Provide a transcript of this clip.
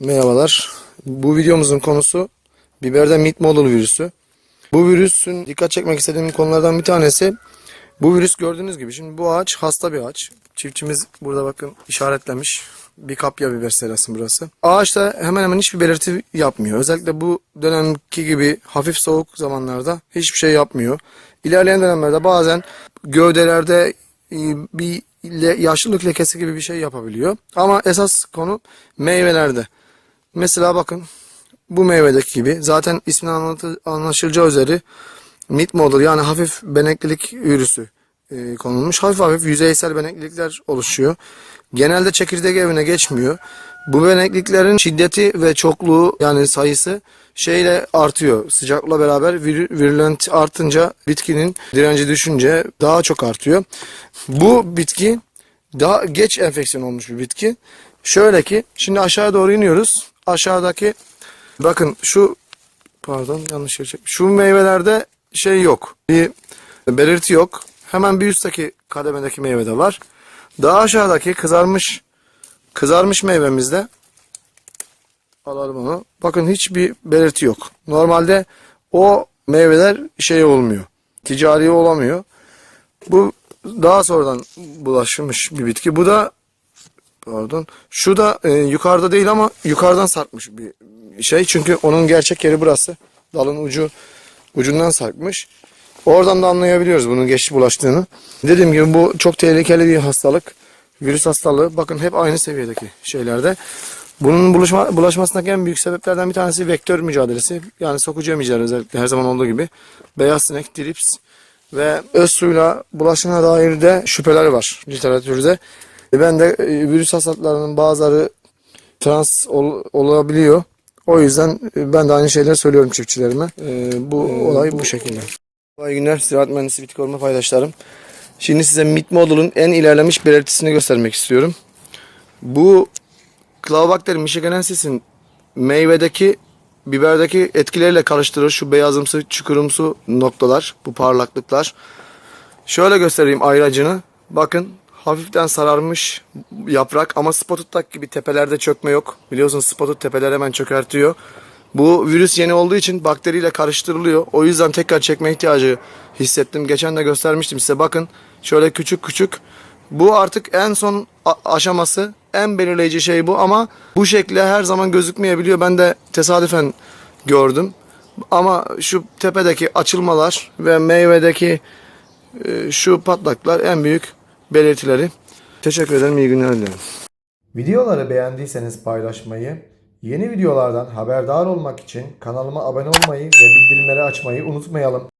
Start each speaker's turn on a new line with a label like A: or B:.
A: Merhabalar. Bu videomuzun konusu biberde mid model virüsü. Bu virüsün dikkat çekmek istediğim konulardan bir tanesi bu virüs gördüğünüz gibi şimdi bu ağaç hasta bir ağaç. Çiftçimiz burada bakın işaretlemiş. Bir kapya biber serası burası. Ağaçta hemen hemen hiçbir belirti yapmıyor. Özellikle bu dönemki gibi hafif soğuk zamanlarda hiçbir şey yapmıyor. İlerleyen dönemlerde bazen gövdelerde e, bir yaşlılık lekesi gibi bir şey yapabiliyor. Ama esas konu meyvelerde. Mesela bakın bu meyvedeki gibi zaten isminden anlaşılacağı üzere mid model yani hafif beneklilik virüsü e, konulmuş. Hafif hafif yüzeysel beneklilikler oluşuyor. Genelde çekirdek evine geçmiyor. Bu benekliklerin şiddeti ve çokluğu yani sayısı şeyle artıyor. Sıcakla beraber vir- virülent artınca bitkinin direnci düşünce daha çok artıyor. Bu bitki daha geç enfeksiyon olmuş bir bitki. Şöyle ki şimdi aşağı doğru iniyoruz. Aşağıdaki bakın şu pardon yanlış yere çekmiş. Şu meyvelerde şey yok. Bir belirti yok. Hemen bir üstteki kademedeki meyvede var. Daha aşağıdaki kızarmış kızarmış meyvemizde alalım onu. Bakın hiçbir belirti yok. Normalde o meyveler şey olmuyor. Ticari olamıyor. Bu daha sonradan bulaşmış bir bitki. Bu da pardon. Şu da e, yukarıda değil ama yukarıdan sarkmış bir şey. Çünkü onun gerçek yeri burası. Dalın ucu ucundan sarkmış. Oradan da anlayabiliyoruz bunun geç bulaştığını. Dediğim gibi bu çok tehlikeli bir hastalık. Virüs hastalığı. Bakın hep aynı seviyedeki şeylerde. Bunun bulaşma, bulaşmasındaki en büyük sebeplerden bir tanesi vektör mücadelesi. Yani sokucu emiciler özellikle her zaman olduğu gibi. Beyaz sinek, trips ve öz suyla bulaşına dair de şüpheler var literatürde. E, Ben de e, virüs hastalıklarının bazıları trans ol- olabiliyor. O yüzden e, ben de aynı şeyleri söylüyorum çiftçilerime. E, bu olay bu şekilde. İyi günler Ziraat Mühendisi Bitki Koruma paydaşlarım. Şimdi size MIT modulun en ilerlemiş belirtisini göstermek istiyorum. Bu Clavibacter michiganensis'in meyvedeki biberdeki etkileriyle karıştırır. Şu beyazımsı, çukurumsu noktalar, bu parlaklıklar. Şöyle göstereyim ayracını. Bakın hafiften sararmış yaprak ama spotuttak gibi tepelerde çökme yok. Biliyorsunuz spotut tepeler hemen çökertiyor. Bu virüs yeni olduğu için bakteriyle karıştırılıyor. O yüzden tekrar çekme ihtiyacı hissettim. Geçen de göstermiştim size. Bakın şöyle küçük küçük. Bu artık en son aşaması. En belirleyici şey bu ama bu şekilde her zaman gözükmeyebiliyor. Ben de tesadüfen gördüm. Ama şu tepedeki açılmalar ve meyvedeki e, şu patlaklar en büyük belirtileri. Teşekkür ederim. İyi günler dilerim.
B: Videoları beğendiyseniz paylaşmayı, yeni videolardan haberdar olmak için kanalıma abone olmayı ve bildirimleri açmayı unutmayalım.